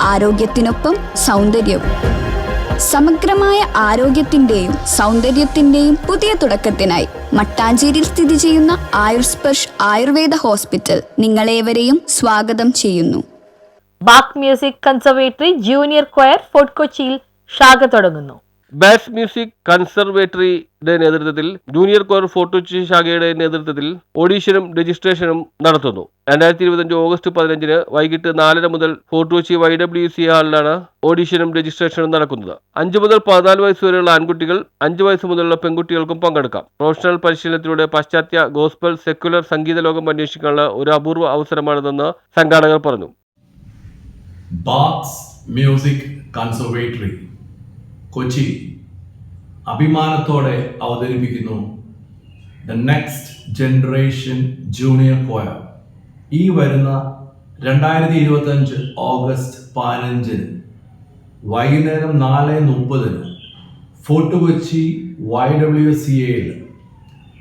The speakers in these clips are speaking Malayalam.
ആരോഗ്യത്തിനൊപ്പം സൗന്ദര്യവും. സമഗ്രമായ ആരോഗ്യത്തിന്റെയും സൗന്ദര്യത്തിന്റെയും പുതിയ തുടക്കത്തിനായി മട്ടാഞ്ചേരിയിൽ സ്ഥിതി ചെയ്യുന്ന ആയുർസ്പർഷ് ആയുർവേദ ഹോസ്പിറ്റൽ നിങ്ങളേവരെയും സ്വാഗതം ചെയ്യുന്നു. Bach music conservatory junior choir fort കൊച്ചിയിൽ ശാഖ തുടങ്ങുന്നു. ബാസ് മ്യൂസിക് കൺസർവേറ്ററിയുടെ നേതൃത്വത്തിൽ ജൂനിയർ കോർ ഫോർട്ടുച്ചി ശാഖയുടെ നേതൃത്വത്തിൽ ഓഡീഷനും രജിസ്ട്രേഷനും നടത്തുന്നു. രണ്ടായിരത്തി ഇരുപത്തഞ്ച് ഓഗസ്റ്റ് പതിനഞ്ചിന് വൈകിട്ട് നാലര മുതൽ ഫോർട്ടുകൊച്ചി വൈ ഡബ്ല്യു സി ഹാളിലാണ് ഓഡീഷനും രജിസ്ട്രേഷനും നടക്കുന്നത്. അഞ്ച് മുതൽ പതിനാല് വയസ്സ് വരെയുള്ള ആൺകുട്ടികൾ അഞ്ച് വയസ്സ് മുതലുള്ള പെൺകുട്ടികൾക്കും പങ്കെടുക്കാം. പ്രൊഫഷണൽ പരിശീലനത്തിലൂടെ പാശ്ചാത്യ ഗോസ്ബൽ സെക്യുലർ സംഗീത ലോകം അന്വേഷിക്കാനുള്ള ഒരു അപൂർവ അവസരമാണിതെന്ന് സംഘാടകർ പറഞ്ഞു. ബാക്സ് മ്യൂസിക് കൺസർവേറ്ററി കൊച്ചി അഭിമാനത്തോടെ അവതരിപ്പിക്കുന്നു ദ നെക്സ്റ്റ് ജനറേഷൻ ജൂനിയർ കോയ ഈ വരുന്ന രണ്ടായിരത്തി ഇരുപത്തഞ്ച് ഓഗസ്റ്റ് പതിനഞ്ചിന് വൈകുന്നേരം നാല് മുപ്പതിന് fort Kochi Y W C എയിൽ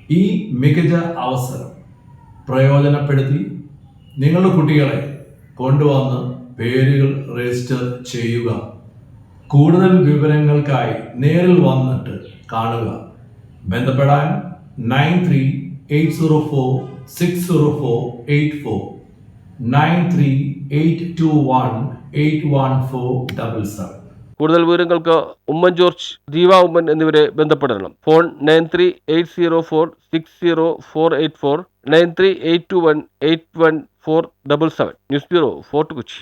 ഈ മികച്ച അവസരം പ്രയോജനപ്പെടുത്തി നിങ്ങളുടെ കുട്ടികളെ കൊണ്ടുവന്ന് പേരുകൾ രജിസ്റ്റർ ചെയ്യുക. കൂടുതൽ വിവരങ്ങൾക്കായി നേരിൽ വന്നിട്ട് കാണുക. ബന്ധപ്പെടാൻ nine three eight zero four six zero four eight four. Nine three eight two one eight one four double seven. കൂടുതൽ വിവരങ്ങൾക്ക് ഉമ്മൻ ജോർജ് ദീവ ഉമ്മൻ എന്നിവരെ ബന്ധപ്പെടണം. Phone nine three eight zero four six zero four eight four nine three eight two one eight one four double seven. News bureau fort Kochi.